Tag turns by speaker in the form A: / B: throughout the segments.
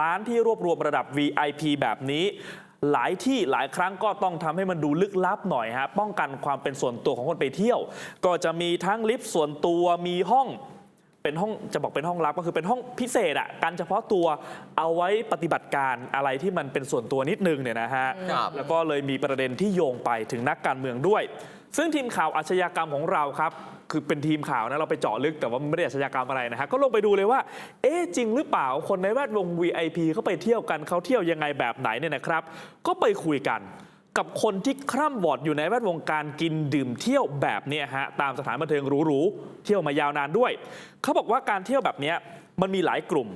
A: ร้านที่รวบรวมระดับ VIP แบบนี้หลายที่หลายครั้งก็ต้องทำให้มันดูลึกลับหน่อยฮะป้องกันความเป็นส่วนตัวของคนไปเที่ยว ก็จะมีทั้งลิฟต์ส่วนตัวมีห้อง เป็นห้องจะบอกเป็นห้องลับก็คือเป็นห้องพิเศษอะกันเฉพาะตัวเอาไว้ปฏิบัติการอะไรที่มันเป็นส่วนตัวนิดนึงเนี่ยนะฮะ
B: ครับ
A: แล้วก็เลยมีประเด็นที่โยงไปถึงนักการเมืองด้วย ซึ่งทีมข่าวอาชญากรรมของเราครับ คือเป็นทีมข่าวนะเราไปเจาะลึกแต่ว่าไม่ได้อาชญากรรมอะไรนะฮะก็ลงไปดูเลยว่า เอ๊ะจริงหรือเปล่าคนในแวดวง VIP เขาไปเที่ยวกันเขาเที่ยวยังไงแบบไหนเนี่ยนะครับ ก็ไปคุยกัน กับคนที่คร่ำวอดอยู่ในแวดวงการกินดื่มเที่ยวแบบเนี้ยฮะตามสถานบันเทิงหรูๆเที่ยวมายาวนานด้วย เขาบอกว่าการเที่ยวแบบเนี้ยมันมีหลายกลุ่ม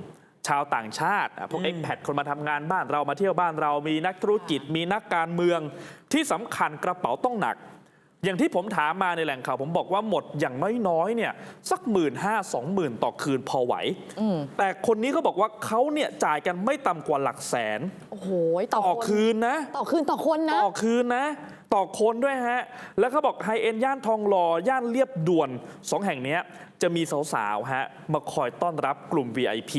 A: ชาวต่างชาติอะพวก
B: อืม
A: เอ็กแพดคนมาทำงานบ้านเรามาเที่ยวบ้านเรามีนักธุรกิจมีนักการเมืองที่สำคัญกระเป๋าต้องหนัก อย่างที่ผมถามมาในแหล่งข่าวผมบอกว่าหมดอย่างน้อยๆเนี่ยสักหมื่นห้าสองหมื่นต่อคืนพอไหว
C: อืม
A: แต่คนนี้เขาบอกว่าเขาเนี่ยจ่ายกันไม่ต่ำกว่าหลักแสน
C: โอ้โหต่อ
A: ต่อ
C: คน
A: คืนนะ
C: ต่อคืนต่อคนนะ
A: ต่อคืนนะ ต่อคนด้วยฮะ แล้วเขาบอกไฮเอ็นย่านทองหล่อย่านเรียบด่วนสองแห่งนี้จะมีสาวๆฮะมาคอยต้อนรับกลุ่ม VIP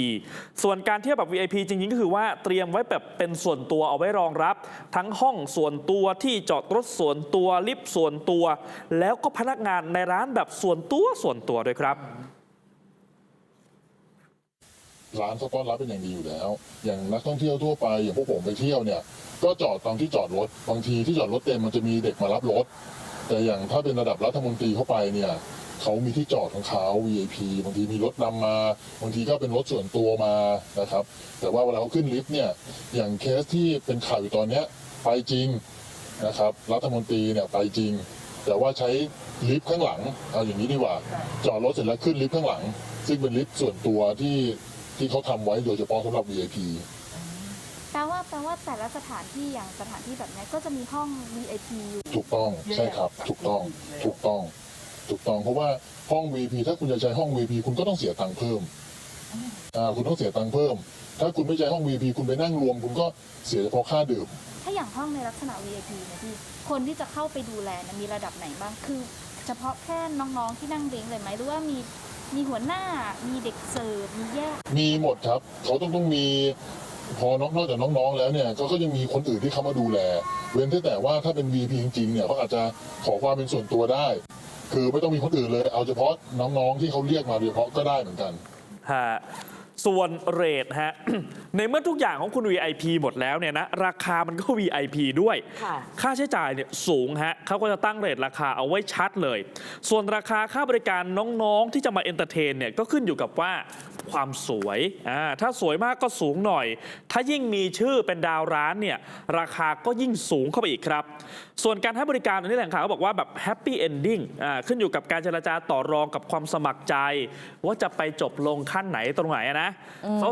A: ส่วนการเที่ยวแบบ VIP จริงๆ ก็คือว่าเตรียมไว้แบบเป็นส่วนตัวเอาไว้รองรับ ทั้งห้องส่วนตัวที่จอดรถส่วนตัวลิฟต์ส่วนตัว แล้วก็พนักงานในร้านแบบส่วนตัวส่วนตัวด้วยครับ
D: ร้านเขาต้อนรับเป็นอย่างดีอยู่แล้ว อย่างนักท่องเที่ยวทั่วไปอย่างพวกผมไปเที่ยวเนี่ย ก็จอดตามที่จอดรถบางทีที่จอดรถเต็มมันจะมีเด็กมารับรถ แต่อย่างถ้าเป็นระดับรัฐมนตรีเข้าไปเนี่ยเขามีที่จอดของเขา VIP บางทีมีรถนำมา บางทีก็เป็นรถส่วนตัวมานะครับ แต่ว่าเวลาเขาขึ้นลิฟต์เนี่ย อย่างเคสที่เป็นข่าวอยู่ตอนเนี้ยไปจริงนะครับ รัฐมนตรีเนี่ยไปจริง แต่ว่าใช้ลิฟต์ข้างหลัง เอาอย่างนี้ดีกว่า จอดรถเสร็จแล้วขึ้นลิฟต์ข้างหลัง ซึ่งเป็นลิฟต์ส่วนตัวที่ ที่เขาทำไว้โดยเฉพาะสำหรับ VIP
E: แปลว่าแปลว่าแต่ละสถานที่อย่างสถานที่แบบนี้ก็จะมีห้อง VIP อยู่
D: ถูกต้องใช่ครับ ถูกต้องถูกต้อง ถูกต้องเพราะว่าห้อง VIP ถ้าคุณจะใช้ห้อง VIP คุณก็ต้องเสียตังค์เพิ่มอ่าคุณต้องเสียตังค์เพิ่ม ถ้าคุณไม่ใช้ห้อง VIP คุณไปนั่งรวม คุณก็เสียเฉพาะค่าดื่ม
E: ถ้าอย่างห้องในลักษณะ VIP เนี่ยพี่คนที่จะเข้าไปดูแลเนี่ยมีระดับไหนบ้างคือ เฉพาะแค่น้องๆที่นั่งเด้งเลยไหมหรือว่ามี มีหัวหน้ามีเด็กเสิร์ฟมีแยก
D: มีหมดครับ เขาต้องต้องมีพอนอกนอกจากน้องๆแล้วเนี่ยก็ก็ยังมีคนอื่นที่เข้ามาดูแล เว้นแต่ว่าถ้าเป็น VIP จริงๆเนี่ยเขาอาจจะขอความเป็นส่วนตัวได้ คือไม่ต้องมีคนอื่นเลย เอาเฉพาะน้องๆที่เขาเรียกมาโดยเฉพาะก็ได้เหมือนกัน
A: ฮะ ส่วนเรทฮะ ในเมื่อทุกอย่างของคุณ VIP หมดแล้วเนี่ยนะราคามันก็ VIP ด้วย
C: ค่ะ
A: ค่าใช้จ่ายเนี่ยสูงฮะเขาก็จะตั้งเรทราคาเอาไว้ชัดเลย ส่วนราคาค่าบริการน้องๆที่จะมาเอนเตอร์เทนเนี่ยก็ขึ้นอยู่กับว่าความสวยอ่าถ้าสวยมากก็สูงหน่อย ถ้ายิ่งมีชื่อเป็นดาวร้านเนี่ยราคาก็ยิ่งสูงเข้าไปอีกครับ ส่วนการให้บริการอันนี้แหล่งข่าวเขาบอกว่าแบบแฮปปี้เอนดิ้งขึ้นอยู่กับการเจรจาต่อรองกับความสมัครใจ ว่าจะไปจบลงขั้นไหนตรงไหนอะนะ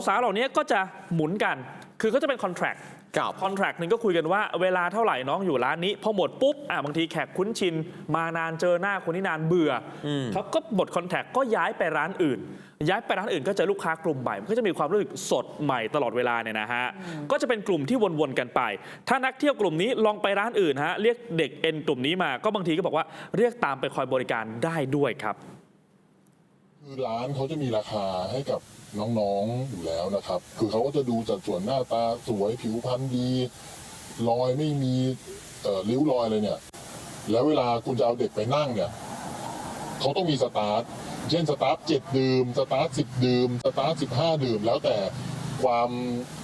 A: สาวๆเหล่านี้ก็จะหมุนกัน คือก็จะเป็นคอนแท c t
B: กับ
A: คอนแท c t หนึ่งก็คุยกันว่าเวลาเท่าไหร่น้องอยู่ร้านนี้ พอหมดปุ๊บอะบางทีแขกคุ้นชิน มานานเจอหน้าคนที่นานเบื่ออ
B: ม
A: เขาก็หมดคอนแท c t ก็ย้ายไปร้านอื่น ย้ายไปร้านอื่นก็เจอลูกค้ากลุ่มใหม่มันก็จะมีความรู้สึกสดใหม่ตลอดเวลาเนี่ยนะฮะก็จะเป็นกลุ่มที่วนๆกันไป ถ้านักเที่ยวกลุ่มนี้ลองไปร้านอื่นฮะเรียกเด็กเอ็นกลุ่มนี้มาก็บางทีก็บอกว่าเรียกตามไปคอยบริการได้ด้วยครับ
D: คือร้านเขาจะมีราคาให้กับน้องๆอยู่แล้วนะครับ คือเขาก็จะดูจากส่วนหน้าตาสวยผิวพรรณดี รอยไม่มีเอ่อริ้วรอยเลยเนี่ย แล้วเวลาคุณจะเอาเด็กไปนั่งเนี่ยเขาต้องมีสตาร์ทเช่นสตาร์ทเจ็ดดื่มสตาร์ทสิบดื่มสตาร์ทสิบห้าดื่ม แล้วแต่ความ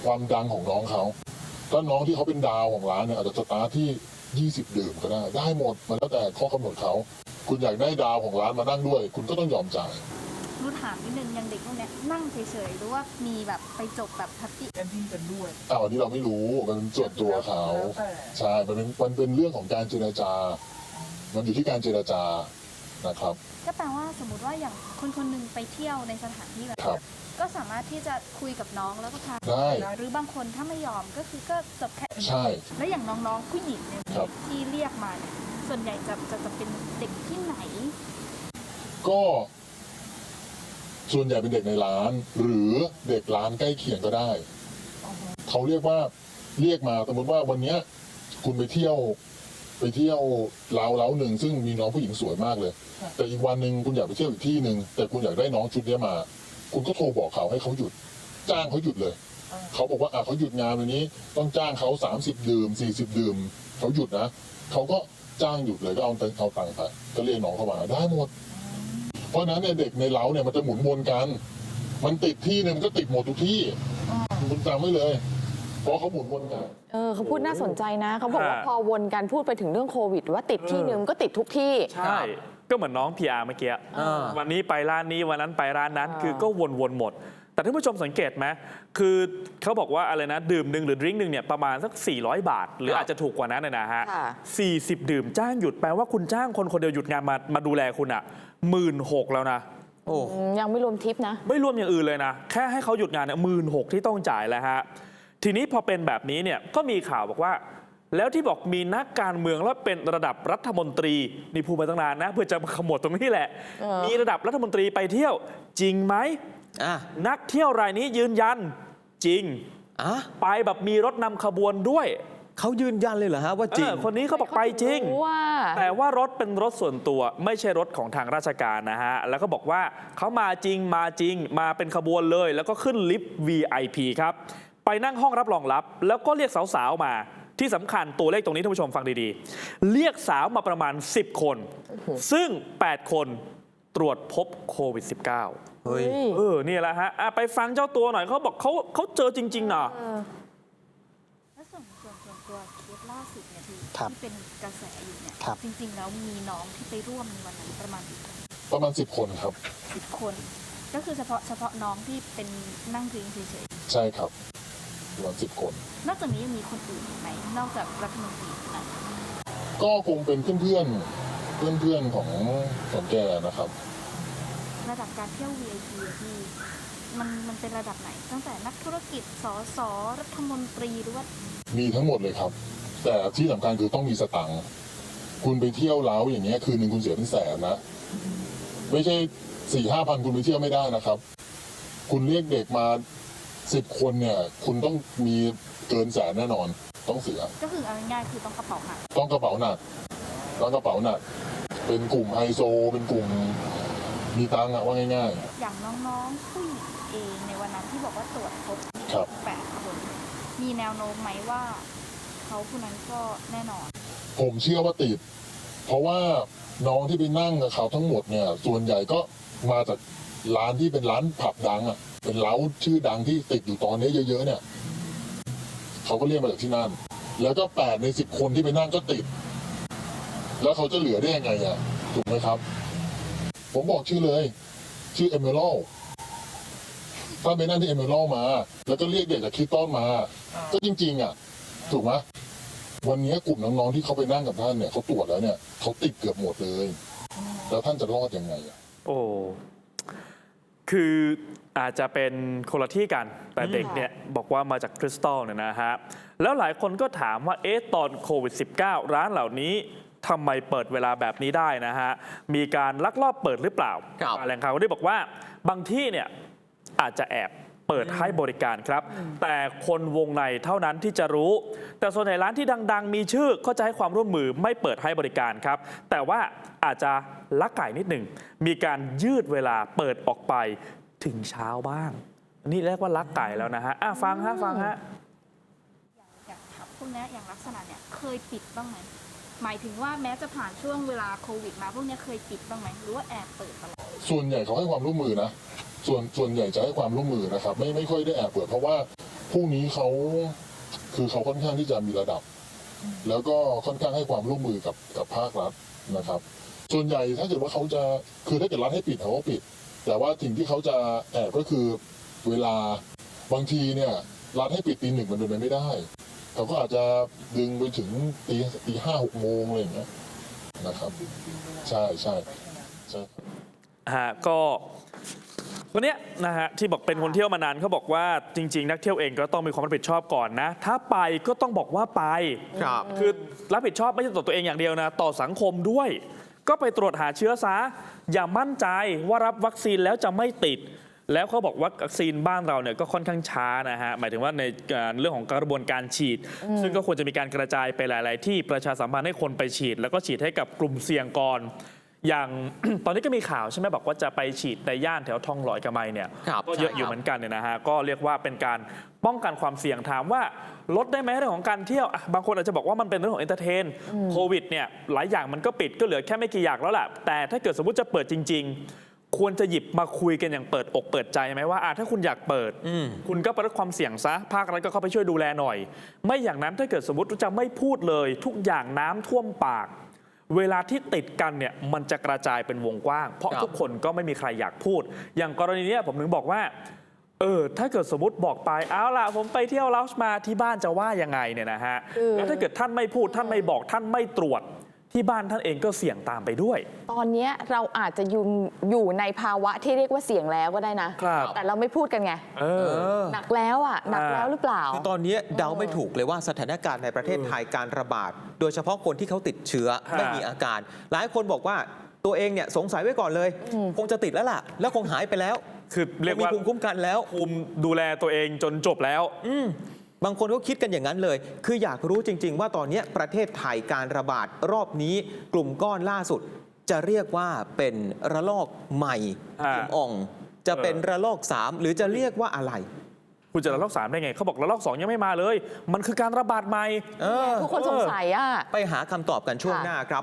D: ความดังของน้องเขาถ้าน้องที่เขาเป็นดาวของร้านเนี่ยอาจจะสตาร์ทที่ยี่สิบดื่มก็ได้ ได้หมดมันแล้วแต่ข้อกำหนดเขา คุณอยากได้ดาวของร้านมานั่งด้วย คุณก็ต้องยอมจ่าย
E: รู้ถามนิดนึงอย่างเด็กพวกเนี้ยนั่งเฉยๆหรือว่ามีแบบไปจบแบบพัตติ
F: แอนดี้กันด้วย
D: อ้าวอันนี้เราไม่รู้มันเป็นส่วนตัวเขา
F: แล้วแต่
D: ใช่มันเป็นมันเป็นเรื่องของการเจรจา มันอยู่ที่การเจรจานะครับ
E: ก็แปลว่าสมมติว่าอย่างคนคนหนึงไปเที่ยวในสถานที่แบบ
D: ครับ
E: เนี้ยก็สามารถที่จะคุยกับน้องแล้วก็พา
D: ได้
E: หรือบางคนถ้าไม่ยอมก็คือก็จบแค่
D: ใช่
E: แล้วอย่างน้องๆผู้หญิงเนี่ย
D: ครับ
E: ที่เรียกมาเนี่ยส่วนใหญ่จะจะจะเป็นเด็กที่ไหน
D: ก็ ส่วนใหญ่เป็นเด็กในร้าน หรือเด็กร้านใกล้เคียงก็ได้ เขาเรียกว่าเรียกมาสมมติว่าวันเนี้ยคุณไปเที่ยว ไปเที่ยวเล้าเล้าหนึ่งซึ่งมีน้องผู้หญิงสวยมากเลย แต่อีกวันหนึ่งคุณอยากไปเที่ยวอีกที่หนึ่งแต่คุณอยากได้น้องชุดเนี้ยมา คุณก็โทรบอกเขาให้เขาหยุด จ้างเขาหยุดเลย เขาบอกว่าอะเขาหยุดงานวันนี้ ต้องจ้างเขา30ดื่ม40ดื่มเขาหยุดนะเขาก็จ้างหยุดเลยก็เอาเอาตังค์ไปก็เรียกน้องเข้ามาได้หมด ราะฉะนั้นเนี่ยเด็กในเล้าเนี่ยมันจะหมุนวนกัน มันติดที่เนี่ยมันก็ติดหมดทุกที่คุณจำไว้เลย เพราะเขาหมุนวนกัน
B: เออเขาพูดน่าสนใจนะ เขาบอกว่า
A: ฮะ
B: พอวนกันพูดไปถึงเรื่องโควิด ว่าติดที่หนึ่งก็ติดทุกที่
A: ใช่ ก็เหมือนน้องพีอาร์เมื่อกี้
C: อ่า
A: วันนี้ไปร้านนี้วันนั้นไปร้านนั้น
B: อ่า
A: คือก็วนๆหมด แต่ท่านผู้ชมสังเกตไหมคือเขาบอกว่าอะไรนะ ดื่มหนึ่งหรือดริงก์หนึ่งเนี่ยประมาณสัก 400 บาท หรืออาจจะถูกกว่านั้นนะฮะ
B: ค่ะ
A: 40 ดื่มจ้างหยุดแปลว่าคุณจ้างคนคนเดียวหยุดงานมามาดูแลคุณอะหมื่นหกแล้วนะ
C: โอ้
B: อืมยังไม่รวมทิปนะ
A: ไม่รวมอย่างอื่นเลยนะ แค่ให้เขาหยุดงานเนี่ยหมื่นหกที่ต้องจ่ายแล้วฮะ ทีนี้พอเป็นแบบนี้เนี่ยก็มีข่าวบอกว่า แล้วที่บอกมีนักการเมืองแล้วเป็นระดับรัฐมนตรี นี่พูดมาตั้งนานนะ เพื่อจะมาขมวดตรงนี้แหละ
B: เออ
A: มีระดับรัฐมนตรีไปเที่ยวจริงไหม
C: อะ
A: นักเที่ยวรายนี้ยืนยันจริง
C: อะ
A: ไปแบบมีรถนำขบวนด้วย
C: เขายืนยันเลยเหรอฮะว่าจริง
A: เออคนนี้เขาบอกไปจริง
B: รู้ว่า
A: แต่ว่ารถเป็นรถส่วนตัวไม่ใช่รถของทางราชการนะฮะ แล้วก็บอกว่าเขามาจริงมาจริง มาเป็นขบวนเลย แล้วก็ขึ้นลิฟต์ VIP ครับ ไปนั่งห้องรับรองรับ แล้วก็เรียกสาวๆมา ที่สำคัญตัวเลขตรงนี้ท่านผู้ชมฟังดีๆ เรียกสาวมาประมาณ 10 คน ซึ่ง 8 คนตรวจพบโควิด -19
C: เฮ้ย
A: เออนี่แหละฮะอะไปฟังเจ้าตัวหน่อยเขาบอกเขาเขาเจอจริงๆนะ
B: เออ
E: แล้วส่วนส่วนส่วนตัวเคสล่าสุดเนี่ยที่
C: ครับ
E: ที่เป็นกระแสอยู่เนี่ย
C: ครับ
E: จริง ๆ แล้วมีน้องที่ไปร่วมในวันนั้นประมาณกี่คน
D: ประมาณ10คนครับ
E: สิบคน ก็คือเฉพาะเฉพาะน้องที่เป็นนั่งดริงก์เฉย
D: ใช่ครับประมาณ10คน
E: ๆนอกจากนี้ยังมีคนอื่นอีกไหมนอกจากรัฐมนตรีนะ
D: ก็คงเป็นเพื่อนๆเพื่อนๆของของแกนะครับ
E: ระดับการเที่ยว VIP อะพี่มันมันเป็นระดับไหน ตั้งแต่นักธุรกิจสสรัฐมนตรีหรือว่า
D: มีทั้งหมดเลยครับ แต่ที่สำคัญคือต้องมีสตังค์คุณไปเที่ยวเล้าอย่างเงี้ยคืนหนึ่งคุณเสียเป็นแสนนะ ไม่ใช่สี่ห้าพันคุณไปเที่ยวไม่ได้นะครับ คุณเรียกเด็กมาสิบคนเนี่ย คุณต้องมีเกินแสนแน่นอน ต้องเสีย
E: ก็คือเอาง่ายๆคือต้องกระเป๋าหนัก
D: ต้องกระเป๋าหนักต้องกระเป๋าหนัก เป็นกลุ่มไฮโซ เป็นกลุ่ม มีตังค์อะว่าง่าย
E: อย่างน้องๆผู้หญิงเองในวันนั้นที่บอกว่าตรวจพบ
D: ครับ
E: แปดคนมีแนวโน้มไหมว่าเขาผู้นั้นก็แน่นอน
D: ๆ ผมเชื่อว่าติด เพราะว่าน้องที่ไปนั่งกับเขาทั้งหมดเนี่ย ส่วนใหญ่ก็มาจากร้านที่เป็นร้านผับดังอะเป็นเล้าชื่อดังที่ติดอยู่ตอนนี้เยอะๆเนี่ย เขาก็เรียกมาจากที่นั่น แล้วก็แปดในสิบคนที่ไปนั่งก็ติด แล้วเขาจะเหลือได้ยังไงอะถูกไหมครับ ผมบอกชื่อเลย ชื่อเอเมอรัลถ้าไปนั่งที่เอเมอรัลมา แล้วก็เรียกเด็กจากคิดต้อนมา ก็จริง ๆ อะ ถูกไหมวันนี้กลุ่มน้องๆที่เขาไปนั่งกับท่านเนี่ยเขาตรวจแล้วเนี่ยเขาติดเกือบหมดเลย แล้วท่านจะรอดยังไงอะ
A: โอ้คืออาจจะเป็นคนละที่กัน แต่เด็กเนี่ยบอกว่ามาจากคริสตัลเนี่ยนะฮะ แล้วหลายคนก็ถามว่า เอ๊ะ ตอนโควิด -19 ร้านเหล่านี้ ทำไมเปิดเวลาแบบนี้ได้นะฮะ มีการลักลอบเปิดหรือเปล่า
C: ครับ
A: แหล่งข่าวก็ได้บอกว่าบางที่เนี่ยอาจจะแอบเปิดให้บริการครับ แต่คนวงในเท่านั้นที่จะรู้ แต่ส่วนใหญ่ร้านที่ดัง ๆ มีชื่อก็จะให้ความร่วมมือไม่เปิดให้บริการครับ แต่ว่าอาจจะลักไก่นิดหนึ่ง มีการยืดเวลาเปิดออกไปถึงเช้าบ้างนี่เรียกว่าลักไก่แล้วนะฮะอะฟังฮะฟังฮะ
E: อย่างอย่างผับพวกเนี้ยอย่างลักษณะเนี่ยเคยปิดบ้างไหม หมายถึงว่าแม้จะผ่านช่วงเวลาโควิดมาพวกเนี้ยเคยปิดบ้างไหมหรือว่าแอบเปิดตลอด
D: ส่วนใหญ่เขาให้ความร่วมมือนะส่วนส่วนใหญ่จะให้ความร่วมมือนะครับ ไม่ไม่ค่อยได้แอบเปิด เพราะว่าพวกนี้เขาคือเขาค่อนข้างที่จะมีระดับ แล้วก็ค่อนข้างให้ความร่วมมือกับกับภาครัฐนะครับ ส่วนใหญ่ถ้าเกิดว่าเขาจะคือถ้าเกิดรัฐให้ปิดเขาก็ปิด แต่ว่าสิ่งที่เขาจะแอบก็คือเวลาบางทีเนี่ยรัฐให้ปิดตีหนึ่งมันเป็นไปไม่ได้ เขาก็อาจจะดึงไปถึงตีตีห้าหกโมงอะไรอย่างเงี้ยนะครับ ใช่ใช่ใช่ครับ
A: ฮะก็วันเนี้ยนะฮะที่บอกเป็นคนเที่ยวมานานเขาบอกว่าจริง ๆ นักเที่ยวเองก็ต้องมีความรับผิดชอบก่อนนะ ถ้าไปก็ต้องบอกว่าไป
C: ครับ
A: คือรับผิดชอบไม่ใช่ต่อตัวเองอย่างเดียวนะ ต่อสังคมด้วย ก็ไปตรวจหาเชื้อซะอย่ามั่นใจว่ารับวัคซีนแล้วจะไม่ติด แล้วเขาบอกว่าวัคซีนบ้านเราเนี่ยก็ค่อนข้างช้านะฮะหมายถึงว่าในการเรื่องของกระบวนการฉีด ซึ่งก็ควรจะมีการกระจายไปหลาย ๆ ที่ประชาสัมพันธ์ให้คนไปฉีด แล้วก็ฉีดให้กับกลุ่มเสี่ยงก่อนอย่าง ตอนนี้ก็มีข่าวใช่ไหมบอกว่าจะไปฉีดในย่านแถวทองหลอยกระไมเนี่ย
C: ครับ
A: ก็เยอะ
B: ใช่
A: อยู่เหมือนกันเนี่ยนะฮะก็เรียกว่าเป็นการป้องกันความเสี่ยงถามว่าลดได้ไหมเรื่องของการเที่ยวอะบางคนอาจจะบอกว่ามันเป็นเรื่องของเอนเตอร์เทนโควิดเนี่ยหลายอย่างมันก็ปิดก็เหลือแค่ไม่กี่อย่างแล้วแหละแต่ถ้าเกิดสมมติจะเปิดจริง ๆ ควรจะหยิบมาคุยกันอย่างเปิดอกเปิดใจไหมว่าอะถ้าคุณอยากเปิด
C: อืม
A: คุณก็ไปลดความเสี่ยงซะ ภาครัฐก็เข้าไปช่วยดูแลหน่อย ไม่อย่างนั้นถ้าเกิดสมมติจะไม่พูดเลย ทุกอย่างน้ำท่วมปาก เวลาที่ติดกันเนี่ยมันจะกระจายเป็นวงกว้าง เพราะ
C: ครับ
A: ทุกคนก็ไม่มีใครอยากพูด อย่างกรณีเนี้ยผมถึงบอกว่าเออถ้าเกิดสมมติบอกไปเอาล่ะ ผมไปเที่ยวลาวช์มาที่บ้านจะว่ายังไงเนี่ยนะฮะ
B: คือ
A: แล้วถ้าเกิดท่านไม่พูดท่านไม่บอกท่านไม่ตรวจ ที่บ้านท่านเองก็เสี่ยงตามไปด้วย
B: ตอนเนี้ยเราอาจจะอยู่อยู่ในภาวะที่เรียกว่าเสี่ยงแล้วก็ได้นะ
A: ครับ
B: แต่เราไม่พูดกันไง
A: เออ
C: เออ
B: หนักแล้วอะ หนักแล้วหรือเปล่า
C: คือตอนนี้เดาไม่ถูกเลยว่าสถานการณ์ในประเทศไทยการระบาด โดยเฉพาะคนที่เขาติดเชื้อ
A: ฮะ
C: ไม่มีอาการ หลายคนบอกว่าตัวเองเนี่ยสงสัยไว้ก่อนเลยคงจะติดแล้วล่ะ แล้วคงหายไปแล้ว
A: คือเรียก
C: มี
A: ว่า
C: ภูมิคุ้มกันแล้ว
A: คุมดูแลตัวเองจนจบแล้ว
C: อืม บางคนก็คิดกันอย่างนั้นเลย คืออยากรู้จริง ๆ ว่าตอนนี้ประเทศไทยการระบาดรอบนี้กลุ่มก้อนล่าสุด จะเรียกว่าเป็นระลอกใหม่
A: อ่า
C: กลุ่มอ่อง จะเป็นระลอก3หรือจะเรียกว่าอะไร
A: คุณจะระลอกสามได้ไง เขาบอกระลอกสองยังไม่มาเลย มันคือการระบาดใหม่
C: เออ
B: ทุกคนสงสัยอะ
C: ไปหาคำตอบกันช่วง
B: ค่ะ
C: หน้าครับ